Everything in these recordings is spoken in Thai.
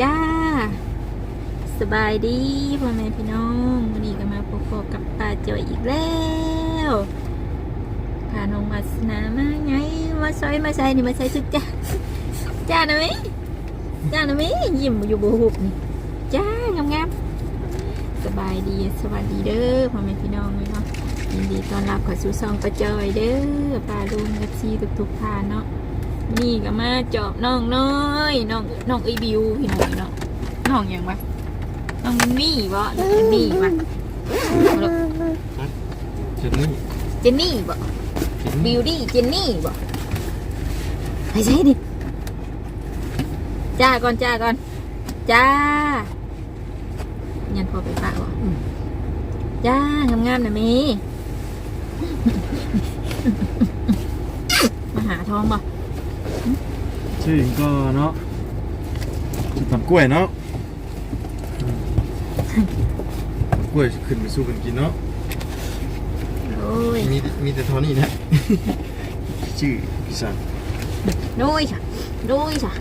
จ้า สบายดีพ่อแม่พี่น้องวันนี้ก็มาพบกับป้าจอยอีกแล้วพาน้องมาสนามาไงมาซอยมาใส่นี่มาใส่ชุดจ้าจ้าหน่อยจ้าหน่อยยิ้มอยู่บหุบนี่จ้างามงามสบายดีสวัสดีเด้อพ่อแม่พี่น้องเลยเนาะยินดีต้อนรับเข้าสู่ซองป้าจอยเด้อป้าลุงกับซีทุกๆท่านเนาะ นี่ก็มาจอบน้องน้อยน้องน้องไอบิวพี่น้องเนาะน้องหยังวะน้องนี่บ่หรือนี่วะเจ็ดนี่เจนนี่บ่เจ็ดบินี่วดี้เจนนี่บ่ไปใช่ดิจ้าก่อนจ้าก่อนจ้ายันพอไปปะบ่อืมจ้างามๆนะเมีมาหาทองบ่ ชื่อก็เนาะสุดผัดกล้วยเนาะกล้วยขึ้นไปสู้กันกินเนาะโอ้ยมีมีแต่เทอนี่นะ ชื่อพี่สันดูอีจ้ะดูอีจ้ะ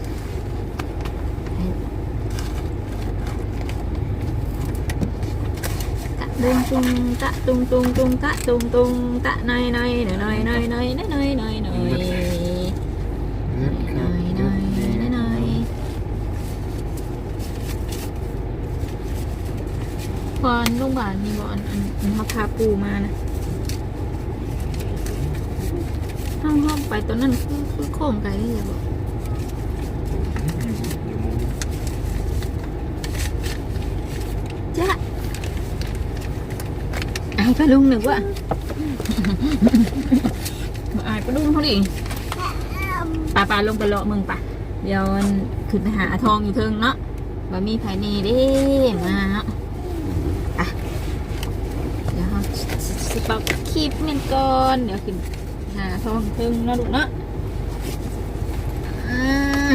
กะตุงตุงตุงตุงกะตุงตุงกะหน่อยหน่อยหน่อยหน่อยหน่อยหน่อยหน่อยหน่อยหน่อยหน่อย เลือด ห ครั น่ บ อยหน่อยหน่อยหน่อยพอน ลุงบานมีบอนอันอันเขาพาปูมานะห้องห้องไปตอนนั้นคือคือโค้งไกลเลยบอกจ้ะอายปลาลุงหนึ่งวะอายปลาลุงเขาดิปลาปลาลงไปเลาะมึงป่ะเดี๋ยวขึ้นไปหาทองอยู่เทิงเนาะบะมีภายในเด้มาเนาะอะเดี๋ยวเขา สิปอกคลิปเงินก่อนเดี๋ยวขึ้นหาทองเทิงเนาะลูกเนาะอ่า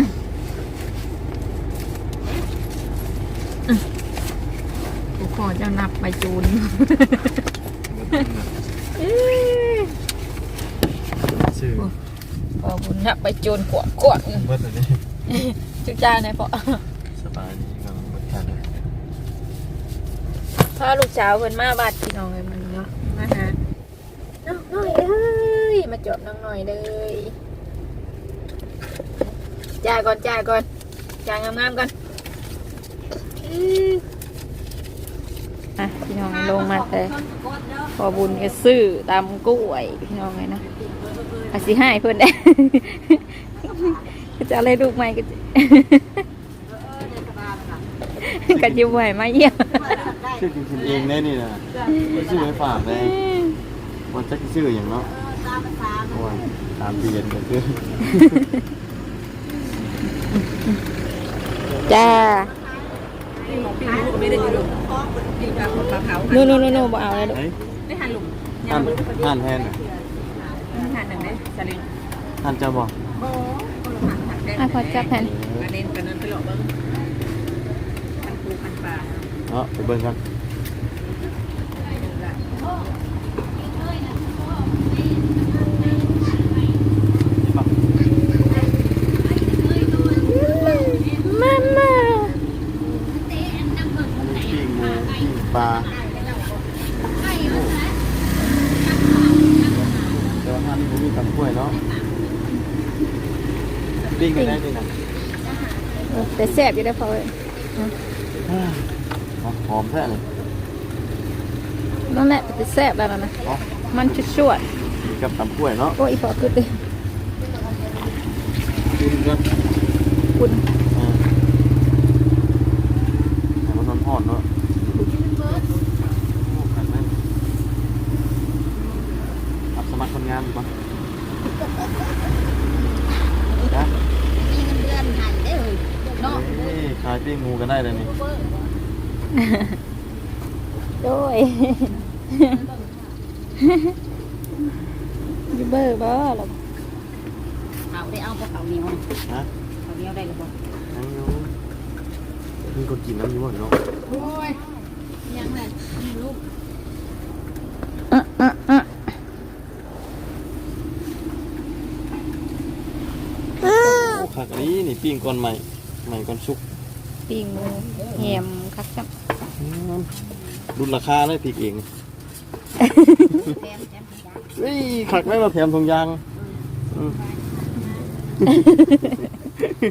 กูขอเจ้านับใบจูนชื่อพอบุญนับใบจูนขวดขวดเบิดเลยนี่จุจ้าในพอสบายดีกับเบิดกันเลยพ่อลูกสาวเพิ่นมาบาดพี่น้องเลยมันเนาะมาหาน้องหน่อยเอ้ ยมาจบน้องหน่อยเลยจ่าก่อนจ่าก่อนจ่างามๆก่อนอื้ออะพี่น้องลงมาแต่พอบุญก็ซื้อตามกล้วยพี่น้องเลยเนาะอาสิให้เพิ่นได้ก็จะอะไรลูกใหม่ก็จะก็จะไหวมาเยี่ยมชื่อกินกินเองแน่นี่นะไม่ชื่อไม่ฝากเลยวันจักชื่ออย่างเนาะโอ้ย ตามเรียนก็คือจ้าไม่ได้อยู่ดูอยู่กับปลาเผาโน่นโน่นโน่นบ่เอาแล้วลูกเฮ้ยไม่หันหลุมห่านห่านแทนน่ะหันหนึ่งได้สลิงห่านเจ้าบ่โอ้ก็ลงหันหันได้อะพอจับแผ่นกระเด็นกระนั้นไปหลอกเบิ้งพันปูพันปลาเนาะไปเบิ่งกัน มามา ปิ้งหมูปิ้งปลาแต่ว่าห่านนี่มันมีตำกล้วยเนาะ ปิ้งก็ได้ด้วยนะแต่แซ่บอยู่ได้อพอเอ้ยอ่าหอมแท้เลยนั่นแหละแต่แซ่บแล้วนะเนาะมันชุดชวดกินกับตำกล้วยเนาะโอ้ยอีพอคือติกินกันคุณอ่าแต่มันนอนหอนเนาะโอ้ขันแม่นรับสมัครคนงานปะจ้ะ มีเงินเดือนหันได้เลยเนาะ เอ้ยขาย ปิ้งหมูกันได้เลยนี่โดยยูเบอร์บ่หรอเอาได้เอาพวกเขาเหนียวฮะเขาเหนียวได้หรือเปล่ายังอยู่มีคนกินน้ำอยู่บ่เนาะโอ้ยยังไงลูกอะอะอะโอ้ผักอันนี้นี่ปิ้งก่อนใหม่ใหม่ก่อนสุก ปิ้งหมูแฮมคักจังรุ่นราคาเลยพริกเองเฮ้ยขักได้มาแถมทงยางอืม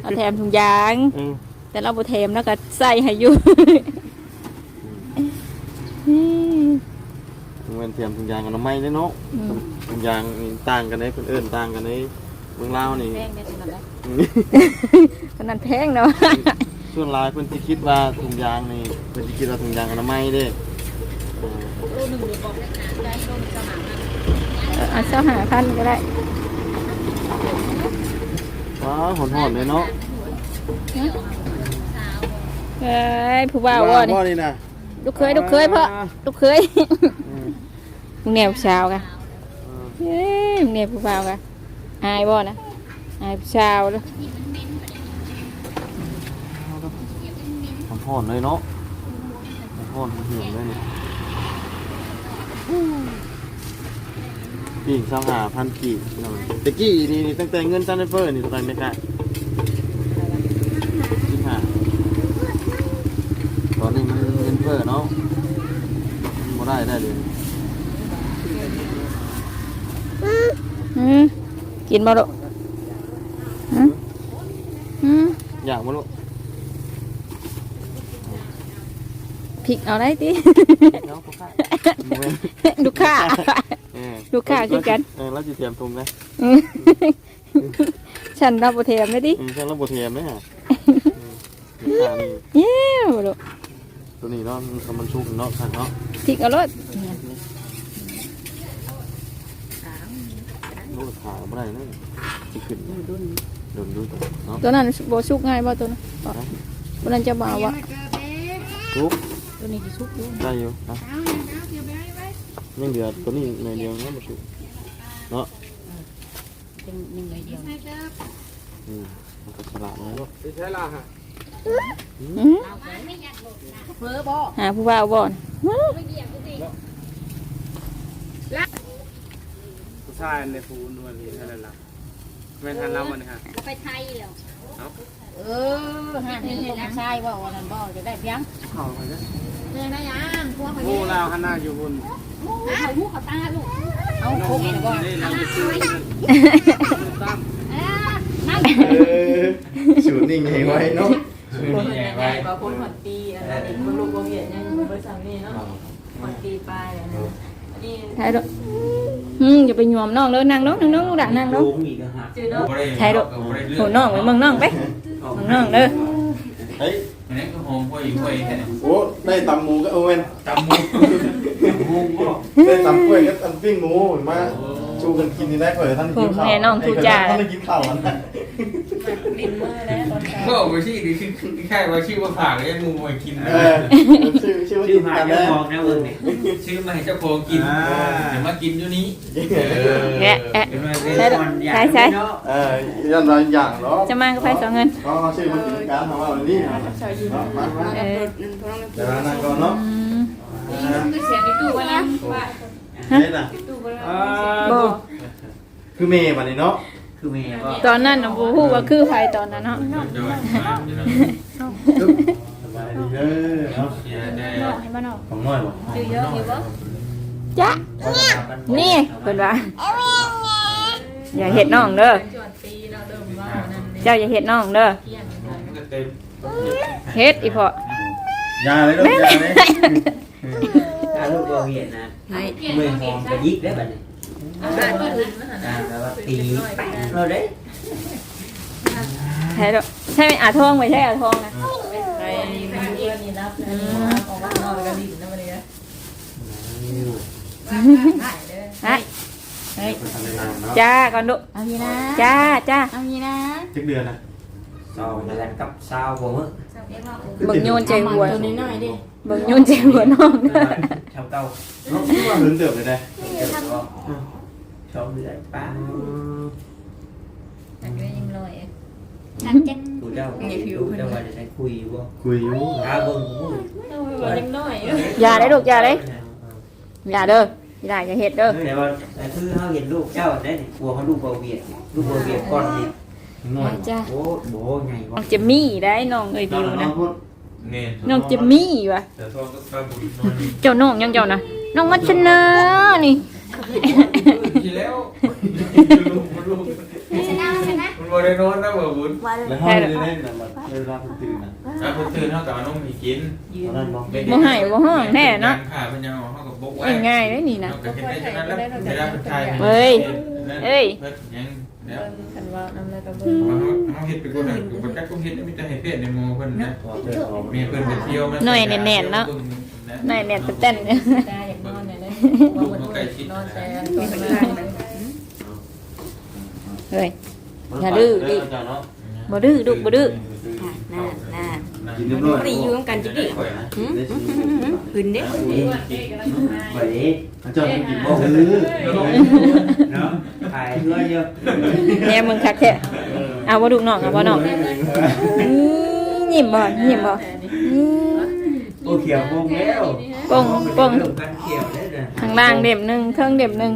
เอาแถมถุงยางอืมแต่เราบ่แถมแล้วก็ใส่ให้อยู่เงินแถมทงยางกับน้ำไม้ได้เนาะอืมทงยางนี่ต่างกันได้คนเอิ้นต่างกันได้เมืองลาวนี่แพงได้ขนาดนั้นอืมขนาดแพงเนาะ ส่วนหลายเพิ่นสิคิดว่าถุงยางนี่เพิ่นสิคิดว่าถุงยางอนามัยเด้เออตู้หนึ่งเดี๋ยวบอกได้หาได้ต้นสมานนั้นเอาเจ้าหาพันก็ได้ว้าวหอนๆเลยเนาะเอ้ยผู้บ่าวว่านี่บ่นี่นะลูกเคยลูกเคยพ่อลูกเคยอืมมึงแนวผู้สาวกะอืมเอ้ยมึงแนวผู้บ่าวกะอายบ่นะอายผู้สาวเลย หอนๆเลยเนาะหอนๆเหี่ยวเลยนี่ปีกสามหาพันกีบพี่น้องตะกี้นี่ตั้งแต่เงินซันเฟอร์นี่ตัวกันไม่กล้าสิบห้าตอนนี้มันเงินเฟ้อเนาะบ่ได้ได้เลยอืมกินบ่ลูกอืมอืมอยากบ่ลูก พริกเอาได้ติเนาะพ่อค่ะลูกค้า เออลูกค้าคือกัน เออแล้วสิเตรียมทุงนะอืมฉันรับบ่แถมได้ดิอืมใช่แล้วบ่เทียมนะฮะอืมลูกค้านี่เย้บ่ลูกตัวนี้เนาะมันมันชุกเนาะคันเนาะพริกเอารสลูกขาบ่ได้นะสิขึ้นโดนดูตัวเนาะตัวนั้นบ่สุกง่ายบ่ตัวนั้นบ่ตัวนั้นจะบ่เอาวะชุก ตัวนี้กี่ชุบอยู่ได้อยู่นะยังเดือดตัวนี้ในอยเดียวเนาะบ่ชุกเนาะเป็นหนึ่งเลยเดียวอืมมันก็สลัดเนาะอืมเพ้อบ่หาผู้บ่าวบ่อนผู้ชายในฟูนวลนี่เท่านั้นล่ะแม่นทันเราวันนี้ฮะไปไทยแล้วเออห้าที่เห็นนะชายบ่วันนั้นบ่จะได้เพียงเข้าไปนะ เจอนะยังพวกเขาผู้เราหันหน้าอยู่บนเขาหูเขาตาลูกเอาเราคุกนี่บ่เราไปซื้อตั้มนั่งเออสูตรนี่ไงไว้เนาะคนใหญ่ไว้บางคนหอดปีอันนี้มันลูกบ่เห็นยังอยู่บริษัทนี้เนาะหอดปีไปอันนี้อันนี้ถ่ายดอกอืมอย่าไปหยวมน้องเด้อนั่งลงนั่งลงลูกด่านั่งลงชื่อเนาะถ่ายดอกโหน้องไปเมืองน้องไปเมืองน้องเด้อเฮ้ย อันนี้ก็หอมพออยู่พออยู่แค่ไหนโอ้ได้ตำหมูก็เอาเว้นจำมุกจำมุกก็ได้ตำกล้วยก็ตำปิ้งหมูมาชูกันกินนี่ได้เผยท่านกินข้าวท่านได้กินข้าวอันนั้น ลิ้นมือแล้วตอนเช้าก็ไปชื่อดีชื่อแค่ว่าชื่อว่าผากแล้วยังงูมากินเออชื่อชื่อว่าชื่กิอนมากันเจ้าแล้วของนะเอิญนี่ชื่อมาให้เจ้าของกินเดี๋ยวมากินอยู่นี้แกะแอะเป็นว่าเป็นใช่คนอยากใช่ใช่เนาะเออยันเราอย่างเนาะจะมากับไฟสองเงินเขาชื่อมันกินการทำว่าวันนี้เนาะมามาเออเดี๋ยวนั่งก่อนเนาะอืมคือเสียงในตู้ว่านะนี่น่ะบ่คือเมย์วันนี้เนาะ คือแม่ว่าตอนนั้นน่ะบ่ฮู้ว่าคือไผตอนนั้นเนาะเดี๋ยวสบายดีเด้อเนาะได้ให้มาน้องของน้อยบ่ชื่อเยอะอยู่บ่จ๊ะนี่เพิ่นว่า อย่าเฮ็ดน้องเด้อจวดปีเราเริ่มว่านั่นเจ้าอย่าเฮ็ดน้องเด้อเที่ยงก็เต็มเฮ็ดอีพ่อยาเลยลูกยาเลย ถ้าลูกเราเห็นนะมือหอมกระยิกได้แบบนี้ อาหารก็อื่นนะอ่าแปลว่าตีแป้งเราได้ใช่ดอกใช่อาทองไม่ใช่อาทองนะไปเพื่อนนี่รับนะออกมานอกแล้วก็ลิ้นนะวันนี้นะได้เลยฮะทำได้นานเนาะจ้าก่อนดุเอางี้นะจ้าจ้าเอางี้นะจักเดือนนะสองเดือนกับสาวบ่มื้อเบิ่งโยนใจหัวตัวน้อยๆดิเบิ่งโยนใจหัวน้องเด้อชาวเต้าเนาะว่าหึงเดือบเลยได้ เดี๋ยวก็สองเดือนป้าอันนี้ยังลอยฉันจะดูเจ้าดูเจ้าว่าจะได้คุยบ่คุยอยู่ถ้าเบิ่งมื้อยังน้อยอย่าได้ลูกอย่าได้อย่าเด้ออย่าอย่าเฮ็ดเด้อแต่ว่าคือเฮาเห็นลูกเจ้าได้กลัวเขาลูกบ่เวียดลูกบ่เวียดก่อนนี่น้อยจ้าโอ้โหใหญ่น้ว่ะองจะมีได้น้องเอ้ยตอบินวนั้นะนพูดเนี่ยน้องจิมมี่วะแต่ทองก็ปลาบุญนอนนี่เจ้าน้องยังเจ้านะน้องมัชนานี่ ทีแล้วลูกมันลูกชนะชนะมันบ่ได้นอนนะบ่บุญแล้วห้องเล่นนะมันเวลาคุณตื่นนะถ้าเพิ่นตื่นเฮาก็เอานมให้กินตอนนั้นบอกบ่ให้บ่ห้องแน่เนาะขาเพิ่นยังเอาเฮาก็บกไว้ง่ายๆเลยนี่นะเฮาก็เฮ็ดได้ฉะนั้นแล้วเวลาเพิ่นทายเฮ้ยเอ้ยเพิ่นยังแล้วคันว่าน้ำแล้วก็เบิ่งเฮาเฮาเฮ็ดเป็นคนน่ะบ่จักคงเฮ็ดมีแต่ให้เพศในหมู่เพิ่นนะพอเจอของเมียเพิ่นไปเที่ยวมาหน่อยแน่นๆเนาะนายเนี่ยเต้นเนี่ยตา อยากนอนเนี่ยเลยนอนแต่ตอนนั้นเฮ้ยอย่าดื้อดิบ่ดื้อดุบ่ดื้อน่าน่ากินเรียบร้อยตีอยู่กันจิกดิขึ้นเด้ไปดิเจ้ากินบ่ฮือเนาะถ่ายเพื่อนเยอะเนี่ยมึงคักแท้เอาบ่ดุน้องเอาบ่น้องอืมยิ้มบ่ยิ้มบ่อืมโอ้เขียววงแล้ว ปงปงกันเขียวได้เลยข้างล่างเด็บหนึงเครื่องเด็บหนึง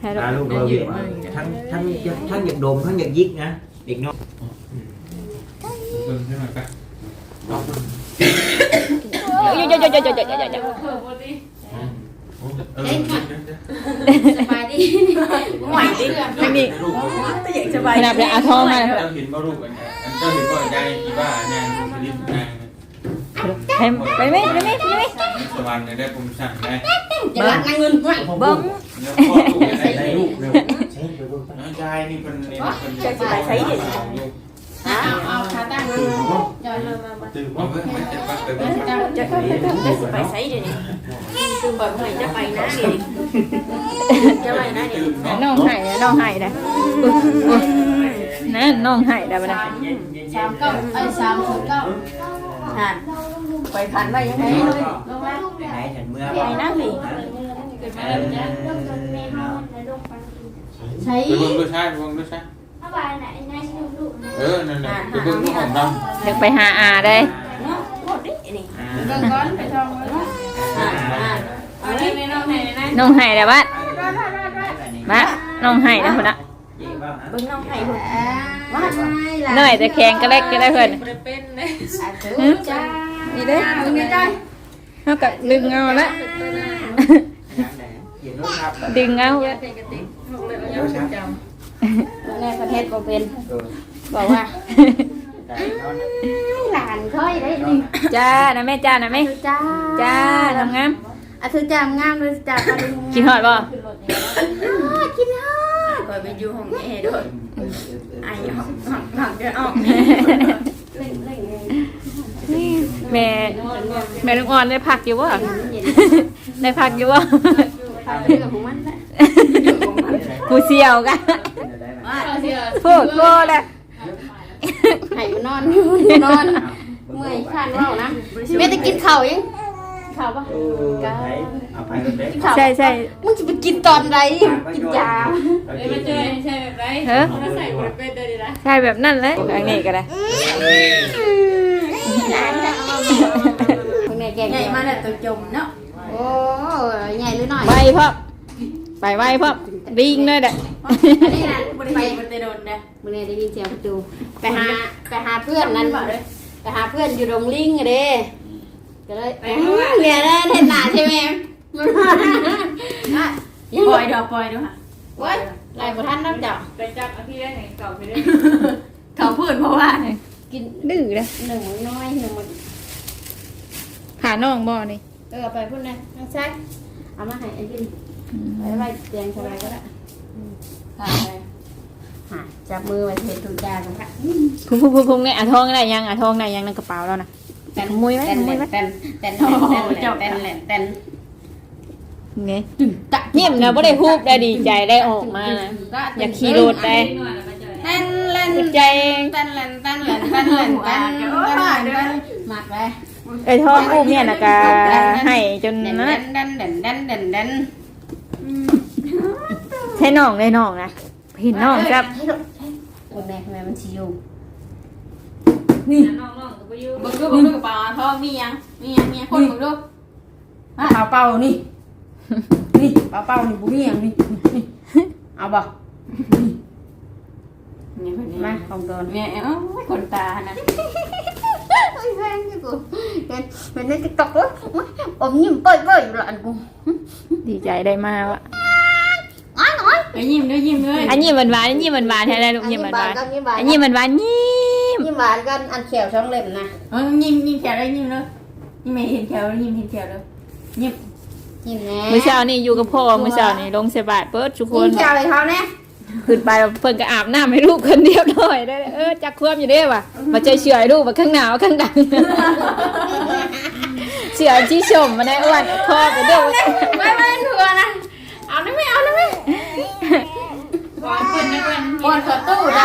ให้ดอกตาลูกเราเวียนทั้งทั้งทั้งอยากดมทั้งอยากยิกนะเด็กน้อยเบิ่งให้หน่อยปะเดี๋ยวๆๆๆๆๆๆเออสบายดีไหวดิทางนี้ลูกขนาดไปเอาทองมาเจ้าเห็นบ่ลูกอันเนี้ยอันเจ้าเห็นบ่ยายอีบ้านางลูกลิ้นนา งให้ไปไหมไปไหมไปไหมสวรรค์ได้ผมสั่งได้จะรักนั่งเงินไหวเบิ่งแล้วพ่อลูกได้ได้ได้ลูกกเร็วน้องชายนี่เป็นนี่เป็นจะสิไปใช้ดิเอาเอาขาตั้งมาจอยมามาตื่นบ่บ่เพิ่นไม่จะปักแต่บ่จะจะจะสิไปไสเดี๋ยวนี้คือบ่เมื่อยจะไปนะนี่จะไปนะนี่น้องไห้น้องไห้ได้นั่นน้องไห้ได้บ่ได้สามเก้าไอ้สามศูนย์เก้าหัน ไปขันไว้ยังไงเลยลงมาไหนฉันเมื่อไปนั่งนี่ใช้ไปเบิ่งดูชายเบิ่งดูชายเออนั่นน่ะไปเบิ่งลูกของดำเดี๋ยวไปหาอาได้เนาะโคตรดินี่เบิ่งก่อนไปทองเลยอ่าอ่าเอาเลยไม่น้องไหนนะน้องไห้ได้บ้านมาน้องไห้นะพุ่นน่ะเบิ่งน้องไข่หุ่นว่าไงล่ะน้อยแต่แข็งก็เล็กก็ได้เพิ่นบ่ได้เป็นเลยถือจ้า นี่เด้มึงนี่จ้าเฮาก็ดึงเอาละเขียนรูปครับดึงเอาละเป็นกระติกลูกเลยเอายังจำในประเทศบ่เป็นเออบอกว่าได้นอนหลานค่อยได้นี่จ้านะแม่จ้านะแม่จ้าจ้าทำงามอะถือจ้างามเลยจ้ากินฮอดบ่กินฮอดก่อยไปอยู่ห้องแอร์ด้วยไอ้ห้องห้องห้องจะออก แม่แม่ลูกอ่อนได้พักอยู่บ่ได้พักอยู่บ่ทำเรื่องของมันแหละกูเสียวกันว่าพูดกูแหละให้มันนอนนอนเมื่อยข้านว่านะแม่จะกินข้าวยังข้าวปะเออไหนเอาไปเลยเด็กใช่ใช่มึงจะไปกินตอนไหนกินยาเอ้ยมาเจอใช่แบบไรเฮ้อมาใส่บ่ได้เป็นเด้อดิล่ะใช่แบบนั้นเลยอันนี้ก็ได้ คนไหนแกใหญ่มาแล้วตัวจมเนาะโอ้ใหญ่หรือน้อยไวพ่อไปไวพ่อวิ่งเลยแหละอันนี้นะไปมันจะโดนนะมึงเนี่ยได้ยินเสียงประตูไปหาไปหาเพื่อนนั้นไปหาเพื่อนอยู่โรงลิงอะเด้ก็เลยเนี่ยนะเห็นหน้าใช่ไหมปล่อยดอกปล่อยดูค่ะว้ยไล่ประทันน้ำจับไปจับเอาที่ได้ไหนเก่าไปได้เขาพูดเพราะว่า กินดื้อเลยหนึ่งน้อยหนึ่งมันผ่าน้องบ่นี่เออไปพูดนะน้องแซกเอามาให้ไอ้กินไปไว้เตียงสบายก็ได้ค่ะหาจับมือไว้เห็นถูกจากันค่ะพุ่งพุ่งพุ่งพุ่งเนี่ยอะทองได้ยังอะทองได้ยังในกระเป๋าแล้วนะแต่นขโมยไว้แต่ขโมยไว้แต่นแต่นแต่นแต่นแต่นแต่นไงตะเงียบนะบ่ได้ฮูบได้ดีใจได้ออกมานะอยากขี่รถได้ หน่อยแล้วมาเจอเต้นเล่นสุดใจเต้นเล่นเต้นเล่นเต้นเล่นเต้นเล่นเต้นเล่นมากเลยไอ้ทองอุ้มเนี่ยนะกะให้จนเด่นนั่นเด่น่ะนเด่นเด่นเด่นเด่นใช่น้องได้น้องนะเห็นน้องครับคนแรกทำไมมันชิวน้องๆก็ไปอยู่บึงดูบึงดูกระเป๋าทองมียังมียังมีคนบึงดูเป่าเป่านี่นี่เป่าเป่านี่บุมียังนี่เอาบ่ นี่คนนี้มาของโดนแม่เอ้าคนตานะไอ้แพงที่กูเห็นเห็นในติ๊กต็อกเลยอมยิ้มเป้ยเป้ยอยู่หลานกูดีใจได้มากวะอ้อยน้อยไปยิ้มด้วยยิ้มด้วยอันนี้หวานหวานอันนี้หวานหวานแท้ๆลูกยิ้มหวานหวานกันยิ้มหวานอันนี้หวานหวานยิ้มยิ้มหวานกันอันเขียวช่องเล็บนะเออยิ้มยิ้มแถวได้ยิ้มเลยยิ้มไม่เห็นแถวยิ้มเห็นแถวเลยยิ้มยิ้มแน่มื้อเช้านี่อยู่กับพ่อมื้อเช้านี่ลงใส่บาตรเปิดทุกคยิ้นมเขียวเลยเขาเนี่ย ขึ้นไปเพิ่นก็อาบน้ำให้ลูกคนเดียวหน่อยได้เออจักควมอยู่เด้ว่ะมาเจอเฉื่อยลูกมาข้างหนาวข้างดังเฉื่อยชี้ชมมาได้อ้วนคอไปเด้อไม่ไม่ถั่วนะเอาได้ไหมเอาได้ไหมก่อนเพื่อนนะเพื่อนบนประตูใด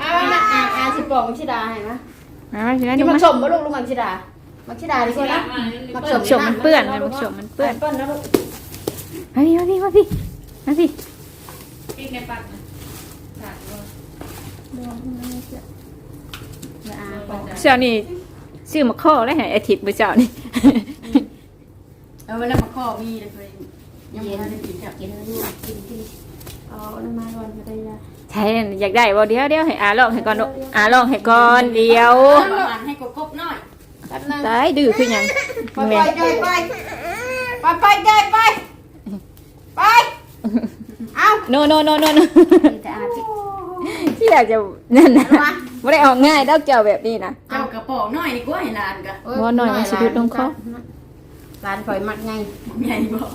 อ่าอ่าอ่าสิบอกมักชิดาเห็นไหมมาสินะกินี่นมัมากชมบ่ลูกลูกมักชิดามักชิดาดีกว่านะมักชมชมมันเปื้อนนะมักชมมันเปื้อนเปื้อนนะลูกมาพี่มาพี่มาพี่มาพี่ ปีกในปากนะปากอ่าบอกเช้านี่ซื้อมาข้อแล้วให้อาทิตย์มื้อเช้านี่เออเวลามาข้อมีเลยเพื่อนยังไม่ได้กินจับกินแล้วลูกกินกินเอาน้ำมันก่อนก็ได้ยาใช่อยากได้บ่เดี๋ยวเดี๋ยวให้อาลองให้ก่อนลูกอาลองให้ก่อนเดียวหวานให้กบๆหน่อยแป๊บนึงตายดื้อคือหยังไปไปแม่ไปไปไปไปไปไปไปเอาโนโนโนโนโนจะอาจิที่อยากจะนั่นนะมาไม่ได้ออกง่ายดอกเจ้าแบบนี้นะเจ้ากระป๋องหน่อยดีกว่าให้นานกันบ่หน่อยมันสิดูดลงคอร้านฝอยมักไงใหญ่บอก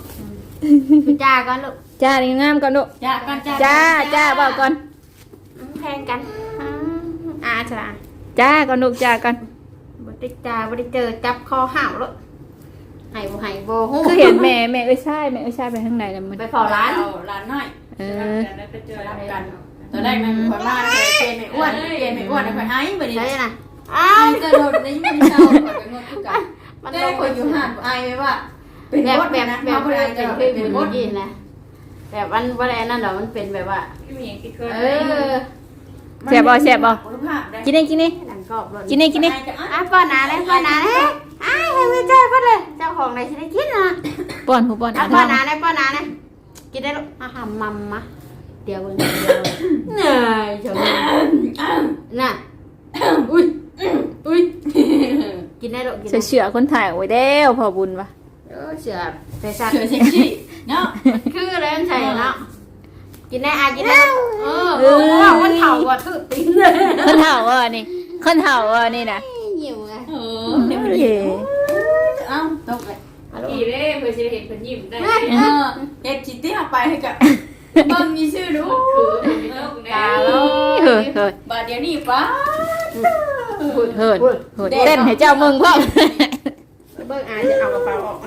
พี่จ้าก่อนลูกจ้าดีงามก่อนลูกจ้ากันจ้าจ้าจ้าบอกก่อนแพงกันอ่าจ้าจ้าก่อนลูกจ้าก่อนบ่ได้จ้าบ่ได้เจอจับคอห่าวแล้ว ให้บ่ให้บ่ฮู้คือเห็นแม่แม่เอ้ยใช่แม่เอ้ยใช่ไปข้างในแล้วมัน ไปเฝ้าร้านเอาร้านหน่อยเออไปเจอรับกันตอนแรกนั่งคอยมาเคยเกณฑ์ไม่อ้วนเกณฑ์ไม่อ้วนคอยให้ไปดิใช่น่ะอ้าอ้าววกระโดดในยิ่งเศร้าคอยไปงดทุกกันมันได้ต้องคอยอยู่ห่างไอ้ไว้ว่าเป็นแบบมดแบบนะแบบเขาแบบเป็นเป็นเป็นคือเป็นมมดดกินนะแบบวันวันอะไรนั่นเดี๋ยวมันเป็นแบบว่าเออแซ่บบ่แซ่บบ่คุณภาพได้กินนี่กินนี่หนังกรอบเลยกินนี่กินนี่อะป้อนหนาเลยป้อนหนาเลยอ้ายให้ไม่เจอป้อนเลยเจ้าของ ไหนฉันได้กินนะป้อนหูป้อนอะอาป้อนหทำนาเลยป้อนหนาเลยกินได้ลูกอะหำมัมมะเดี๋ยวเบิ่งเดี๋ยวเหนื่อยจังน่ะอุ้ยอุ้ยกินได้ลูกกินเสือเสือคนถ่ายโอ้ยเด้วพอบุญวะเออเสือแต่สัตว์เสือเซ็กซี่เนาะคืออะไรมันใช่เนาะกินได้อะกินได้เออเออว่ามันเถ่ากว่าคือตีนเลยคนเถ่าเออนี่คนเถ่าเออนี่นะหิวไงเออเดี๋ยวมันเอ้ยเอ้าตกเลย อีเด้เพื่อจะเห็นเพิ่นยิ้มได้เออเอ็ดจิตตี้เอาไปให้กับเบิ่งมีชื่อดูตาโลเฮ้ยเฮ้ยบาดเดี๋ยวนี้ป้าเฮ้ยเฮ้ยเต้นให้เจ้ามึงพ่อเบิ่งอ่านจะเอากระเป๋าออก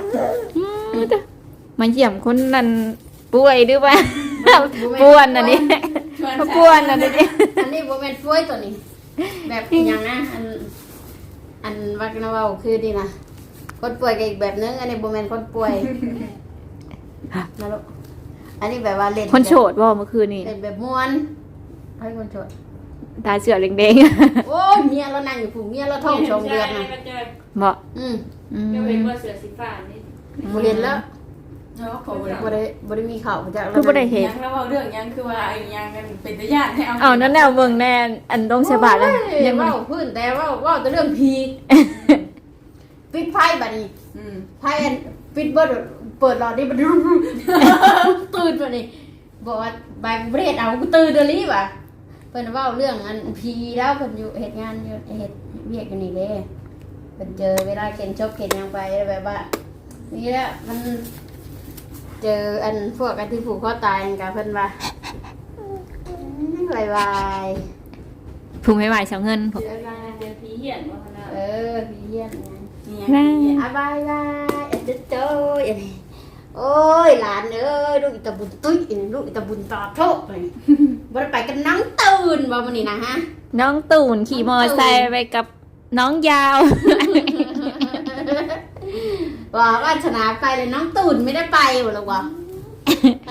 มันเยี่ยมคนนั้นป่วยหรือว่าป่วนอันนี้ชวนเขาป่วนอันนี้อันนี้บ่แม่นฟ้วยตัวนี้ แบบอหยังนะอันอันวักนเว้าคือดีนะ คนป่วยก็อีกแบบนึง อันนี้บ่แม่นคนป่วยนะลูกอันนี้แบบว่าเล่นคนโฉดว่าเมื่อคืนนี่เล่นแบบม่วนให้คนโฉดตาเสือแดงโอ้ยเมียเรานั่งอยู่ผู้เมียเราท้องชมเดือนน่ะๆบอกอืมอืมเดี๋ยวเห็นว่าเสือสีฟ้านี่บ่เห็นแล้วเนาะขอบ่ได้บ่ได้มีข่าวมาจากคือบ่ได้เห็นยังแล้วว่าเรื่องยังคือว่าไอ้ยังกันเป็นตะยานให้เอาเอานั่นแนวเมืองแน่อันต้องเสียบาทแล้วโอ้ยังไม่เว้าพื้นแต่เว่าเว้าแต่เรื่องผี ปิดไฟบัดนี้อืมไพ่อันปิดเบิดเปิดหลอดนี่มัน ตื่นมานี่บอกว่าบายประเทศเอากูตื่นเดี๋ยวนี้ว่ะเพิ่นเว่าเรื่องอันพีแล้วเพิ่นอยู่เหตุงานอยู่เหตุเวียกอยู่นี่เลยเพิ่นเจอเวลาเข็นชกเข็นหยังไปแบบว่านี่แหละมัน เจออันพวกอันที่ผูกคอตายกันกับเพิ่นว่าบายบายผูกไม่ไหวเสาเงินผมเจอกันเจอผีเหี้ยนว่าขนาดเออพีเยี่ยนไงนี่ยัง นี่อะบายบายอันเดอโจ้ยอันนี้โอ้ยหลานเอ้ยลูกอีตาบุญตุ้ยอันนี้ลูกอีตาบุญตอโทษเลยบ่ได้ไปกันนั่งตื่นบ่มื้อนี้นะฮะน้องตูนขี่มอไซค์ไปกับน้องยาวว่าว่าชนะไปเลยน้องตูนไม่ได้ไปบ่ลูกว่า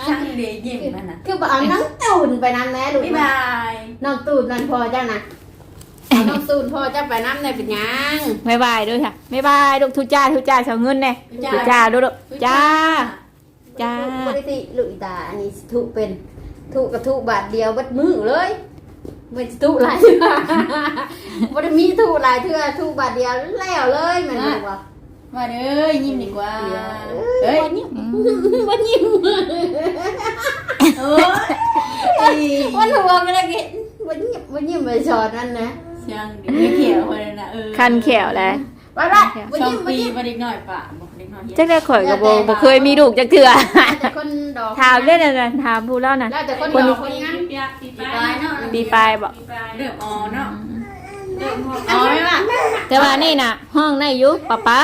ช่างเดย์ยิ้มนั่นน่ะคือบ่เอาน้องตูนไปนำแม่ลูกบ๊ายบายน้องตูนนั่นพอเจ้านะ เอาน้องตูนพอเจ้าไปนำได้เป็นหยังบายบายด้วยค่ะบายบายลูกทุจ้าทุจ้าเสาเงินเนี่ยทุจ้าดูดูจ้า จ้าบ่ได้สิลูกอีตาอันนี้สิทุเป็นถูกกระถูกบาทเดียวเบัดมือเลยไม่ได้ถูกหลายเทื่อบ่ได้มีถูกหลายเทื่อถูกบาทเดียวแล้วเลยแมันบอกว่ามาเด้อยิ้มดีกว่าเฮ้ยวันนี้วันนี้เอ้ยวันหัวไม่ได้กินวันนี้วันนี้มาสอนนั่นนะเสี ยงดีเขียวคนนั้นนะเออคันแขวแหละไปไปวันสองนี้วันปีนี้มาเด็กหน่อยปะบอกเด็กหน่อยเฮียจักได้ข่อยก็บ่บ่เคยมีลูกจักเทื่อแต่คนดอกถามเล่นน่ะถามผู้เล่าน่ะแล้วแต่คนคนดอกคนนั้นปีปลายปีปปีลาปลายยเนาะปีปลายบ่ปีปลายเริ่มอ่อนเนาะเริ่มห้องอ๋อไหมล่ะแต่ว่านี่น่ะ ห้องได้อยู่ป๊าป๊า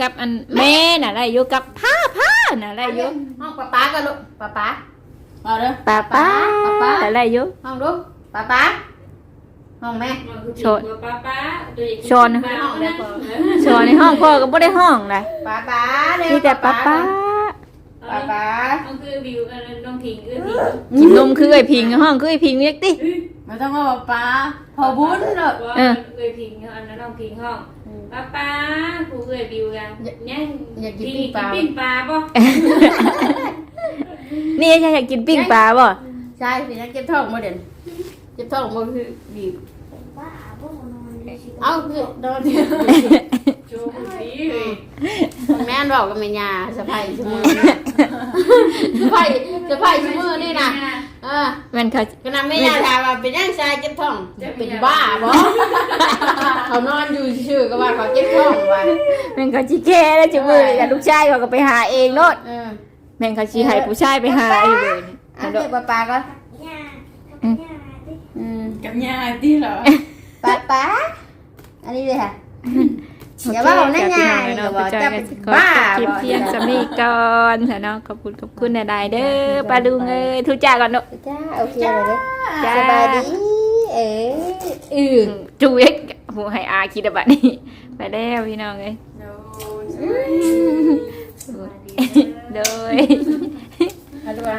กับอันแม่น่ะได้อยู่กับผ้าผ้าน่ะได้อยู่ห้องป้าป้าก็ลูกป้าป้าเอาเด้อป๊าป๊าป๊าป๊า แต่ได้อยู่ห้องลูกป้าป้า ห้องแม่โชดป้าป้าตัวเองโชนห้องแล้วก็สอนในห้องพ่อก็บ่ได้ห้องเลยป้าป้าเร็วมีแต่ป๊าป๊าป้าป้าห้องคือวิวเออน้องพิงเออพิงกินนมคือไอ้พิงห้องคือไอ้พิงเรียกติไม่ต้องมาบอกป้าพอบุญเด้อว่าเออพิงอันนั้นน้องพิงห้องป้าป้าครูเออวิวกันเนี่ยปิ้งปลาป่ะนี่ฉันอยากกินปิ้งปลาบ่ใช่สินะเจ็บท้องมาเด่นเจ็บท้องมาคือบีบเอาคือนอนโชว์สีเลยแม่นบอกกับแม่ยาสะพายชั่วโมงสะพายสะพายชั่วโมงนี่นะเออมันเขาขณะแม่ยาถามว่าเป็นยังชายเจ็บท้องจะเป็นบ้าบ่เขานอนอยู่ชื่อก็ว่าเขาเจ็บท้องว่าแม่งเขาสิแค่แล้วจะมือแต่ลูกชายเขาก็ไปหาเองโนดเออแม่งเขาสิให้ผู้ชายไปหาเองเลยอันเดียวป้าป้าก็อืม กับยาที่เหรอป้าป้าอันนี้เลยค่ะอย่าว่าผมได้ไงเนาะอย่าบอกผู้ชายจะก็เป็นสิขอบ้าจบคลิปบ่เพียงสมีก่อนค่ะเนาะขอบคุณขอบคุณหลายๆเด้อปลาดุงเอ้ยทุกจ้าก่อนเนาะจ้าโอเคเลยเด้อจ้าสบายดีเอ๋อือจูเอ็กผู้ให้อาคิดอะบัดนี้ไปแล้วพี่น้องเอ้ยโดนโดยเอาดูว่า